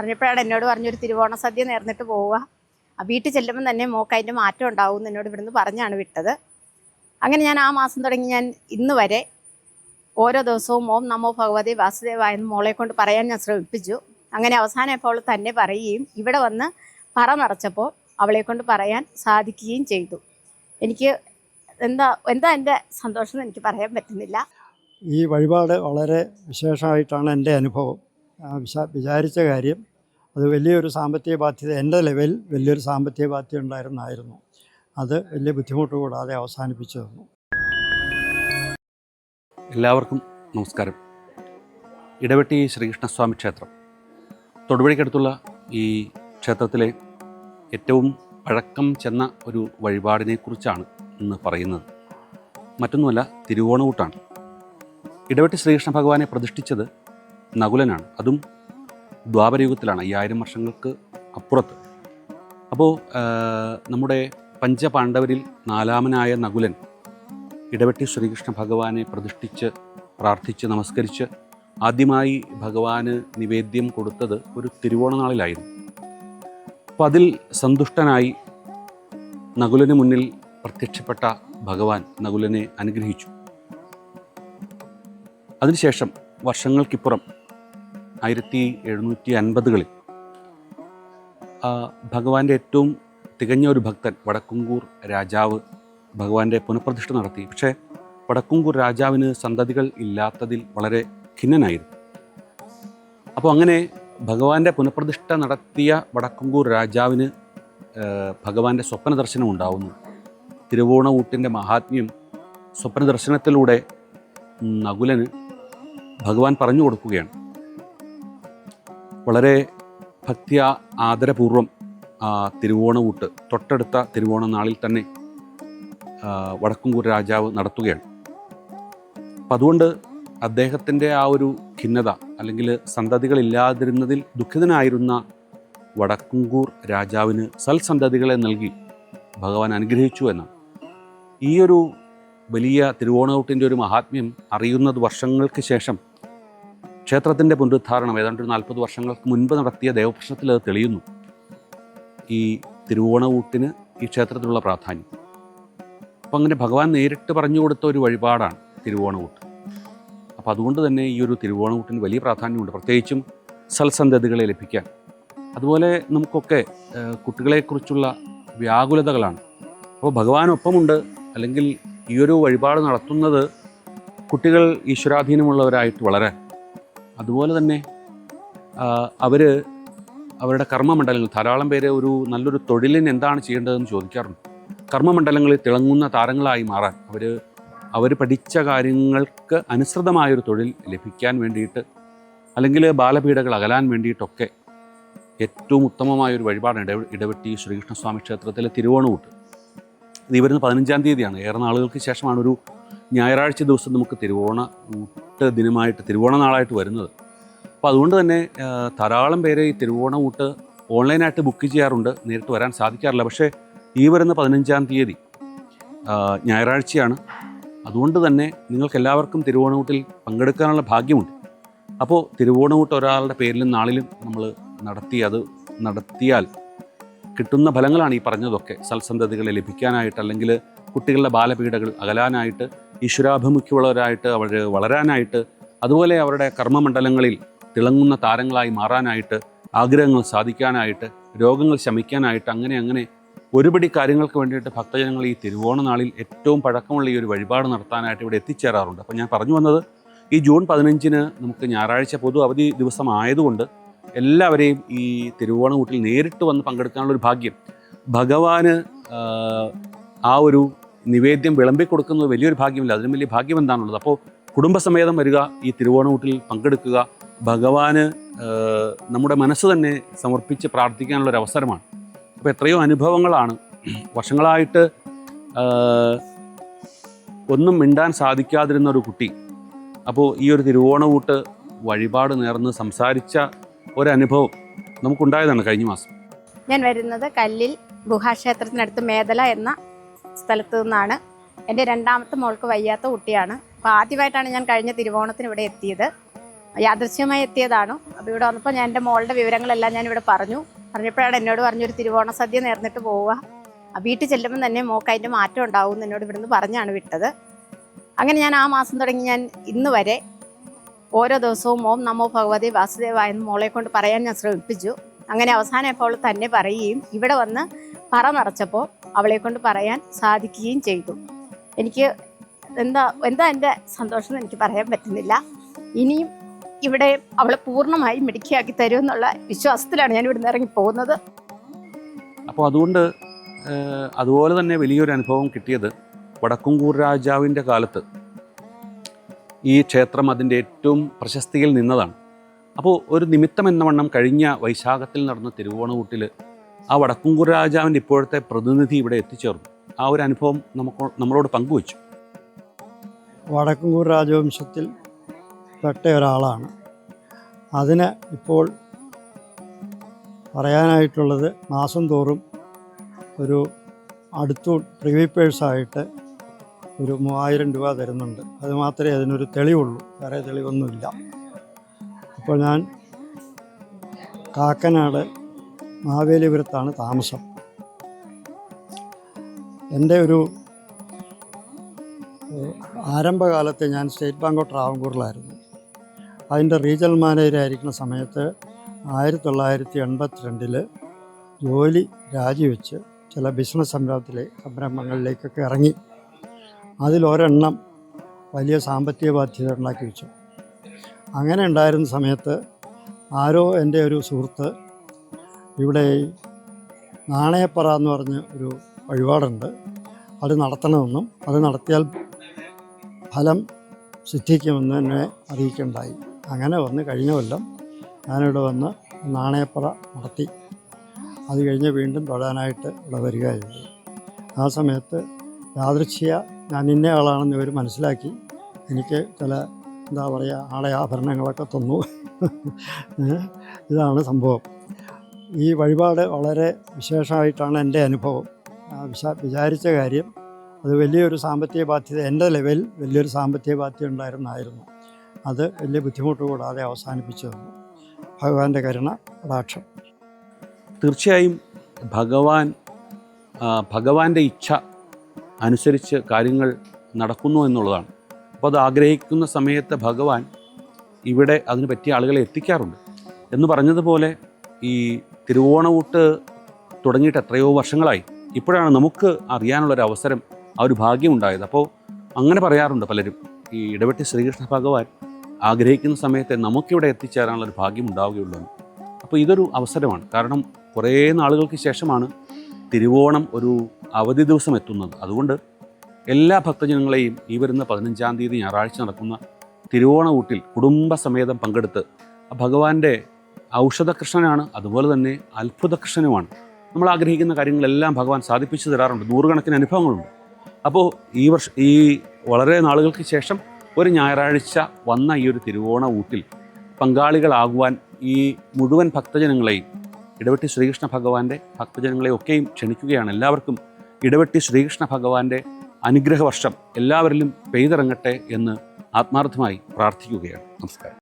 പറഞ്ഞപ്പോഴാണ് എന്നോട് പറഞ്ഞൊരു തിരുവോണ സദ്യ നേർന്നിട്ട് പോവുക. ആ വീട്ടിൽ ചെല്ലുമ്പോൾ തന്നെ മോക്ക് അതിന്റെ മാറ്റം ഉണ്ടാവും എന്ന് എന്നോട് ഇവിടുന്ന് പറഞ്ഞാണ് വിട്ടത്. അങ്ങനെ ഞാൻ ആ മാസം തുടങ്ങി ഞാൻ ഇന്ന് വരെ ഓരോ ദിവസവും ഓം നമോ ഭഗവതി വാസുദേവായ മോളെ കൊണ്ട് പറയാൻ ഞാൻ ശ്രമിപ്പിച്ചു. അങ്ങനെ അവസാനം ഇപ്പോൾ തന്നെ പറയുകയും ഇവിടെ വന്ന് പറ നിറച്ചപ്പോൾ അവളെ കൊണ്ട് പറയാൻ സാധിക്കുകയും ചെയ്തു. എനിക്ക് എന്താ എന്താ എന്റെ സന്തോഷം എന്ന് എനിക്ക് പറയാൻ പറ്റുന്നില്ല. ഈ വഴിപാട് വളരെ വിശേഷമായിട്ടാണ് എന്റെ അനുഭവം. വിചാരിച്ച കാര്യം അത് വലിയൊരു സാമ്പത്തിക ബാധ്യത എന്റെ ലെവൽ വലിയൊരു സാമ്പത്തിക ബാധ്യത ഉണ്ടായിരുന്നായിരുന്നു. അത് വലിയ ബുദ്ധിമുട്ട് കൂടാതെ അവസാനിപ്പിച്ചു തന്നു എല്ലാവർക്കും നമസ്കാരം. ഇടവെട്ടി ശ്രീകൃഷ്ണസ്വാമി ക്ഷേത്രം. തൊടുപുഴയ്ക്കടുത്തുള്ള ഈ ക്ഷേത്രത്തിലെ ഏറ്റവും പഴക്കം ചെന്ന ഒരു വഴിപാടിനെക്കുറിച്ചാണ് ഇന്ന് പറയുന്നത്. മറ്റൊന്നുമല്ല തിരുവോണകൂട്ടാണ്. ഇടവെട്ടി ശ്രീകൃഷ്ണ ഭഗവാനെ പ്രതിഷ്ഠിച്ചത് നകുലനാണ്. അതും ദ്വാപരയുഗത്തിലാണ് അയ്യായിരം വർഷങ്ങൾക്ക് അപ്പുറത്ത്. അപ്പോൾ നമ്മുടെ പഞ്ചപാണ്ഡവരിൽ നാലാമനായ നകുലൻ ഇടവെട്ടി ശ്രീകൃഷ്ണ ഭഗവാനെ പ്രതിഷ്ഠിച്ച് പ്രാർത്ഥിച്ച് നമസ്കരിച്ച് ആദ്യമായി ഭഗവാന് നിവേദ്യം കൊടുത്തത് ഒരു തിരുവോണനാളിലായിരുന്നു അപ്പോൾ അതിൽ സന്തുഷ്ടനായി നകുലന് മുന്നിൽ പ്രത്യക്ഷപ്പെട്ട ഭഗവാൻ നകുലനെ അനുഗ്രഹിച്ചു. അതിനുശേഷം വർഷങ്ങൾക്കിപ്പുറം ആയിരത്തി എഴുന്നൂറ്റി അൻപതുകളിൽ ഭഗവാന്റെ ഏറ്റവും തികഞ്ഞ ഒരു ഭക്തൻ വടക്കുംകൂർ രാജാവ് ഭഗവാന്റെ പുനഃപ്രതിഷ്ഠ നടത്തി. പക്ഷേ വടക്കുംകൂർ രാജാവിന് സന്തതികൾ ഇല്ലാത്തതിൽ വളരെ ഖിന്നനായിരുന്നു. അപ്പോൾ അങ്ങനെ ഭഗവാന്റെ പുനഃപ്രതിഷ്ഠ നടത്തിയ വടക്കുംകൂർ രാജാവിന് ഭഗവാന്റെ സ്വപ്ന ദർശനം ഉണ്ടാവുന്നു. തിരുവോണകൂട്ടിന്റെ മഹാത്മ്യം സ്വപ്ന ദർശനത്തിലൂടെ നകുലന് ഭഗവാൻ പറഞ്ഞു കൊടുക്കുകയാണ്. വളരെ ഭക്തിയ ആദരപൂർവം തിരുവോണവൂട്ട് തൊട്ടടുത്ത തിരുവോണ നാളിൽ തന്നെ വടക്കുംകൂർ രാജാവ് നടത്തുകയാണ്. അപ്പം അതുകൊണ്ട് അദ്ദേഹത്തിന്റെ ആ ഒരു ഖിന്നത അല്ലെങ്കിൽ സന്തതികളില്ലാതിരുന്നതിൽ ദുഃഖിതനായിരുന്ന വടക്കുംകൂർ രാജാവിന് സൽസന്തതികളെ നൽകി ഭഗവാൻ അനുഗ്രഹിച്ചു എന്നാണ്. ഈ ഒരു വലിയ തിരുവോണവൂട്ടിന്റെ ഒരു മഹാത്മ്യം അറിയുന്നത് വർഷങ്ങൾക്ക് ശേഷം ക്ഷേത്രത്തിന്റെ പുനരുദ്ധാരണം ഏതാണ്ട് ഒരു നാൽപ്പത് വർഷങ്ങൾക്ക് മുൻപ് നടത്തിയ ദേവപ്രശ്നത്തിൽ അത് തെളിയുന്നു. ഈ തിരുവോണവൂട്ടിന് ഈ ക്ഷേത്രത്തിലുള്ള പ്രാധാന്യം. അപ്പം അങ്ങനെ ഭഗവാൻ നേരിട്ട് പറഞ്ഞു കൊടുത്ത ഒരു വഴിപാടാണ് തിരുവോണവൂട്ട് അപ്പോൾ അതുകൊണ്ട് തന്നെ ഈ ഒരു തിരുവോണവൂട്ടിന് വലിയ പ്രാധാന്യമുണ്ട്. പ്രത്യേകിച്ചും സൽസന്ധതകളെ ലഭിക്കാൻ. അതുപോലെ നമുക്കൊക്കെ കുട്ടികളെക്കുറിച്ചുള്ള വ്യാകുലതകളാണ്. അപ്പോൾ ഭഗവാനൊപ്പമുണ്ട്. അല്ലെങ്കിൽ ഈ ഒരു വഴിപാട് നടത്തുന്നത് കുട്ടികൾ ഈശ്വരാധീനമുള്ളവരായിട്ട് വളരാൻ അതുപോലെ തന്നെ അവർ അവരുടെ കർമ്മമണ്ഡലങ്ങൾ ധാരാളം പേര് ഒരു നല്ലൊരു തൊഴിലിന് എന്താണ് ചെയ്യേണ്ടതെന്ന് ചോദിക്കാറുണ്ട്. കർമ്മമണ്ഡലങ്ങളിൽ തിളങ്ങുന്ന താരങ്ങളായി മാറാൻ അവർ അവർ പഠിച്ച കാര്യങ്ങൾക്ക് അനുസൃതമായൊരു തൊഴിൽ ലഭിക്കാൻ വേണ്ടിയിട്ട് അല്ലെങ്കിൽ ബാലപീഠകൾ അകലാൻ വേണ്ടിയിട്ടൊക്കെ ഏറ്റവും ഉത്തമമായൊരു വഴിപാടാണ് ഇട ഇടവെട്ടി ശ്രീകൃഷ്ണസ്വാമി ക്ഷേത്രത്തിലെ തിരുവോണകൂട്ട് ഇത് വരുന്ന പതിനഞ്ചാം തീയതിയാണ്. ഏറെ നാളുകൾക്ക് ശേഷമാണ് ഒരു ഞായറാഴ്ച ദിവസം നമുക്ക് തിരുവോണ ഊട്ട് ദിനമായിട്ട് തിരുവോണ നാളായിട്ട് വരുന്നത്. അപ്പോൾ അതുകൊണ്ട് തന്നെ ധാരാളം പേര് ഈ തിരുവോണ ഊട്ട് ഓൺലൈനായിട്ട് ബുക്ക് ചെയ്യാറുണ്ട്. നേരിട്ട് വരാൻ സാധിക്കാറില്ല. പക്ഷേ ഈ വരുന്ന പതിനഞ്ചാം തീയതി ഞായറാഴ്ചയാണ്. അതുകൊണ്ട് തന്നെ നിങ്ങൾക്ക് എല്ലാവർക്കും തിരുവോണകൂട്ടിൽ പങ്കെടുക്കാനുള്ള ഭാഗ്യമുണ്ട്. അപ്പോൾ തിരുവോണകൂട്ട് ഒരാളുടെ പേരിലും നാളിലും നമ്മൾ നടത്തി അത് നടത്തിയാൽ കിട്ടുന്ന ഫലങ്ങളാണ് ഈ പറഞ്ഞതൊക്കെ. സൽസന്തതികളെ ലഭിക്കാനായിട്ട് അല്ലെങ്കിൽ കുട്ടികളുടെ ബാലപീഠകൾ അകലാനായിട്ട് ഈശ്വരാഭിമുഖ്യമുള്ളവരായിട്ട് അവർ വളരാനായിട്ട് അതുപോലെ അവരുടെ കർമ്മമണ്ഡലങ്ങളിൽ തിളങ്ങുന്ന താരങ്ങളായി മാറാനായിട്ട് ആഗ്രഹങ്ങൾ സാധിക്കാനായിട്ട് രോഗങ്ങൾ ശമിക്കാനായിട്ട് അങ്ങനെ അങ്ങനെ ഒരുപടി കാര്യങ്ങൾക്ക് വേണ്ടിയിട്ട് ഭക്തജനങ്ങൾ ഈ തിരുവോണ നാളിൽ ഏറ്റവും പഴക്കമുള്ള ഈ ഒരു വഴിപാട് നടത്താനായിട്ട് ഇവിടെ എത്തിച്ചേരാറുണ്ട്. അപ്പോൾ ഞാൻ പറഞ്ഞു വന്നത് ഈ ജൂൺ പതിനഞ്ചിന് നമുക്ക് ഞായറാഴ്ച പൊതു അവധി ദിവസമായതുകൊണ്ട് എല്ലാവരെയും ഈ തിരുവോണകൂട്ടിൽ നേരിട്ട് വന്ന് പങ്കെടുക്കാനുള്ളൊരു ഭാഗ്യം ഭഗവാന് ആ ഒരു നിവേദ്യം വിളമ്പി കൊടുക്കുന്നത് വലിയൊരു ഭാഗ്യമില്ല. അതിനും വലിയ ഭാഗ്യം എന്താണുള്ളത്? അപ്പോൾ കുടുംബസമേതം വരിക ഈ തിരുവോണകൂട്ടിൽ പങ്കെടുക്കുക ഭഗവാന് നമ്മുടെ മനസ്സ് തന്നെ സമർപ്പിച്ച് പ്രാർത്ഥിക്കാനുള്ള ഒരു അവസരമാണ്. അപ്പോൾ എത്രയോ അനുഭവങ്ങളാണ്. വർഷങ്ങളായിട്ട് ഒന്നും മിണ്ടാൻ സാധിക്കാതിരുന്ന ഒരു കുട്ടി. അപ്പോൾ ഈ ഒരു തിരുവോണകൂട്ട് വഴിപാട് നേർന്ന് സംസാരിച്ച ഒരനുഭവം നമുക്കുണ്ടായതാണ് കഴിഞ്ഞ മാസം. ഞാൻ വരുന്നത് കല്ലിൽ ഗുഹാക്ഷേത്രത്തിനടുത്ത് മേദല എന്ന സ്ഥലത്തു നിന്നാണ്. എന്റെ രണ്ടാമത്തെ മോൾക്ക് വയ്യാത്ത കുട്ടിയാണ്. അപ്പോൾ ആദ്യമായിട്ടാണ് ഞാൻ കഴിഞ്ഞ തിരുവോണത്തിന് ഇവിടെ എത്തിയത്. യാദൃശ്യമായി എത്തിയതാണ്. അപ്പോൾ ഇവിടെ വന്നപ്പോൾ ഞാൻ എന്റെ മോളുടെ വിവരങ്ങളെല്ലാം ഞാൻ ഇവിടെ പറഞ്ഞു. പറഞ്ഞപ്പോഴാണ് എന്നോട് പറഞ്ഞൊരു തിരുവോണ സദ്യ നേർന്നിട്ട് പോവുക. വീട്ടിൽ ചെല്ലുമ്പോൾ തന്നെ മോക്ക് അതിന്റെ മാറ്റം ഉണ്ടാവും എന്ന് എന്നോട് ഇവിടുന്ന് പറഞ്ഞാണ് വിട്ടത്. അങ്ങനെ ഞാൻ ആ മാസം തുടങ്ങി ഞാൻ ഇന്ന് വരെ ഓരോ ദിവസവും ഓം നമോ ഭഗവതി വാസുദേവ എന്ന് മോളെ കൊണ്ട് പറയാൻ ഞാൻ ശ്രമിപ്പിച്ചു. അങ്ങനെ അവസാനം ഇപ്പോൾ തന്നെ പറയുകയും ഇവിടെ വന്ന് പറ നിറച്ചപ്പോൾ അവളെ കൊണ്ട് പറയാൻ സാധിക്കുകയും ചെയ്തു. എനിക്ക് എന്താ എന്താ എന്റെ സന്തോഷം എനിക്ക് പറയാൻ പറ്റുന്നില്ല. ഇനിയും ഇവിടെ അവളെ പൂർണമായി മിടുക്കിയാക്കി തരുമെന്നുള്ള വിശ്വാസത്തിലാണ് ഞാൻ ഇവിടുന്ന് ഇറങ്ങി പോകുന്നത്. അപ്പോൾ അതുകൊണ്ട് അതുപോലെ തന്നെ വലിയൊരു അനുഭവം കിട്ടിയത് വടക്കുംകൂർ രാജാവിന്റെ കാലത്ത്. ഈ ക്ഷേത്രം അതിന്റെ ഏറ്റവും പ്രശസ്തിയിൽ നിന്നതാണ്. അപ്പോൾ ഒരു നിമിത്തം എന്ന വണ്ണം കഴിഞ്ഞ വൈശാഖത്തിൽ നടന്ന തിരുവോണകൂട്ടിൽ ആ വടക്കുംകൂർ രാജാവിന്റെ ഇപ്പോഴത്തെ പ്രതിനിധി ഇവിടെ എത്തിച്ചേർന്നു. ആ ഒരു അനുഭവം നമുക്ക് നമ്മളോട് പങ്കുവച്ചു. വടക്കുംകൂർ രാജവംശത്തിൽ പെട്ട ഒരാളാണ്. അതിന് ഇപ്പോൾ പറയാനായിട്ടുള്ളത് മാസം തോറും ഒരു അടുത്തു പ്രിവിപ്പേഴ്സായിട്ട് ഒരു മൂവായിരം രൂപ തരുന്നുണ്ട്. അത് മാത്രമേ അതിനൊരു തെളിവുള്ളൂ. വേറെ തെളിവൊന്നുമില്ല. അപ്പോൾ ഞാൻ കാക്കനാട് മാവേലിപുരത്താണ് താമസം. എന്റെ ഒരു ആരംഭകാലത്ത് ഞാൻ സ്റ്റേറ്റ് ബാങ്ക് ഓഫ് ട്രാവൻകൂറിലായിരുന്നു. അതിന്റെ റീജിയണൽ മാനേജറായിരിക്കുന്ന സമയത്ത് ആയിരത്തി തൊള്ളായിരത്തി എൺപത്തിരണ്ടിൽ ജോലി രാജിവെച്ച് ചില ബിസിനസ് സംരംഭത്തിലെ സംരംഭങ്ങളിലേക്കൊക്കെ ഇറങ്ങി. അതിലൊരെണ്ണം വലിയ സാമ്പത്തിക ബാധ്യത ഉണ്ടാക്കി വെച്ചു. അങ്ങനെ ഉണ്ടായിരുന്ന സമയത്ത് ആരോ എന്റെ ഒരു സുഹൃത്ത് ഇവിടെ നാണയപ്പറ എന്ന് പറഞ്ഞ ഒരു വഴിപാടുണ്ട്. അത് നടത്തണമെന്നും അത് നടത്തിയാൽ ഫലം സിദ്ധിക്കുമെന്ന് എന്നെ അറിയിക്കണ്ടായി അങ്ങനെ വന്ന് കഴിഞ്ഞ കൊല്ലം ഞാനിവിടെ വന്ന് നാണയപ്പറ നടത്തി. അത് കഴിഞ്ഞ് വീണ്ടും തൊഴാനായിട്ട് ഇവിടെ വരികയായിരുന്നു. ആ സമയത്ത് യാദൃശ്യ ഞാൻ ഇന്ന ആളാണെന്ന് ഇവർ മനസ്സിലാക്കി. എനിക്ക് ചില എന്താ പറയുക ആളെ ആഭരണങ്ങളൊക്കെ തന്നു. ഇതാണ് സംഭവം. ഈ വഴിപാട് വളരെ വിശേഷമായിട്ടാണ് എന്റെ അനുഭവം. വിചാരിച്ച കാര്യം അത് വലിയൊരു സാമ്പത്തിക ബാധ്യത എന്റെ ലെവലിൽ വലിയൊരു സാമ്പത്തിക ബാധ്യത ഉണ്ടായിരുന്നായിരുന്നു. അത് വലിയ ബുദ്ധിമുട്ട് കൂടാതെ അവസാനിപ്പിച്ചു തന്നു ഭഗവാന്റെ കരുണ കടാക്ഷം. തീർച്ചയായും ഭഗവാൻ ഭഗവാന്റെ ഇച്ഛ അനുസരിച്ച് കാര്യങ്ങൾ നടക്കുന്നു എന്നുള്ളതാണ്. അപ്പോൾ അത് ആഗ്രഹിക്കുന്ന സമയത്ത് ഭഗവാൻ ഇവിടെ അതിന് പറ്റിയ ആളുകളെ എത്തിക്കാറുണ്ട്. എന്ന് പറഞ്ഞതുപോലെ ഈ തിരുവോണവൂട്ട് തുടങ്ങിയിട്ട് എത്രയോ വർഷങ്ങളായി. ഇപ്പോഴാണ് നമുക്ക് അറിയാനുള്ളൊരു അവസരം ആ ഒരു ഭാഗ്യം ഭാഗ്യമുണ്ടായത്. അപ്പോൾ അങ്ങനെ പറയാറുണ്ട് പലരും ഈ ഇടവെട്ടി ശ്രീകൃഷ്ണ ഭഗവാൻ ആഗ്രഹിക്കുന്ന സമയത്തെ നമുക്കിവിടെ എത്തിച്ചേരാനുള്ളൊരു ഭാഗ്യം ഉണ്ടാവുകയുള്ളൂ. അപ്പോൾ ഇതൊരു അവസരമാണ്. കാരണം കുറേ നാളുകൾക്ക് ശേഷമാണ് തിരുവോണം ഒരു അവധി ദിവസം എത്തുന്നത്. അതുകൊണ്ട് എല്ലാ ഭക്തജനങ്ങളെയും ഈ വരുന്ന പതിനഞ്ചാം തീയതി ഞായറാഴ്ച നടക്കുന്ന തിരുവോണ ഊട്ടിൽ കുടുംബസമേതം പങ്കെടുത്ത് ഭഗവാന്റെ ഔഷധകൃഷ്ണനാണ് അതുപോലെ തന്നെ അത്ഭുതകൃഷ്ണനുമാണ്. നമ്മൾ ആഗ്രഹിക്കുന്ന കാര്യങ്ങളെല്ലാം ഭഗവാൻ സാധിപ്പിച്ചു തരാറുണ്ട്. നൂറുകണക്കിന് അനുഭവങ്ങളുണ്ട്. അപ്പോൾ ഈ വർഷം ഈ വളരെ നാളുകൾക്ക് ശേഷം ഒരു ഞായറാഴ്ച വന്ന ഈ ഒരു തിരുവോണ ഊട്ടിൽ പങ്കാളികളാകുവാൻ ഈ മുഴുവൻ ഭക്തജനങ്ങളെയും ഇടവെട്ടി ശ്രീകൃഷ്ണ ഭഗവാന്റെ ഭക്തജനങ്ങളെ ഒക്കെയും ക്ഷണിക്കുകയാണ്. എല്ലാവർക്കും ഇടവെട്ടി ശ്രീകൃഷ്ണ ഭഗവാന്റെ അനുഗ്രഹവർഷം എല്ലാവരിലും പെയ്തിറങ്ങട്ടെ എന്ന് ആത്മാർത്ഥമായി പ്രാർത്ഥിക്കുകയാണ്. നമസ്കാരം.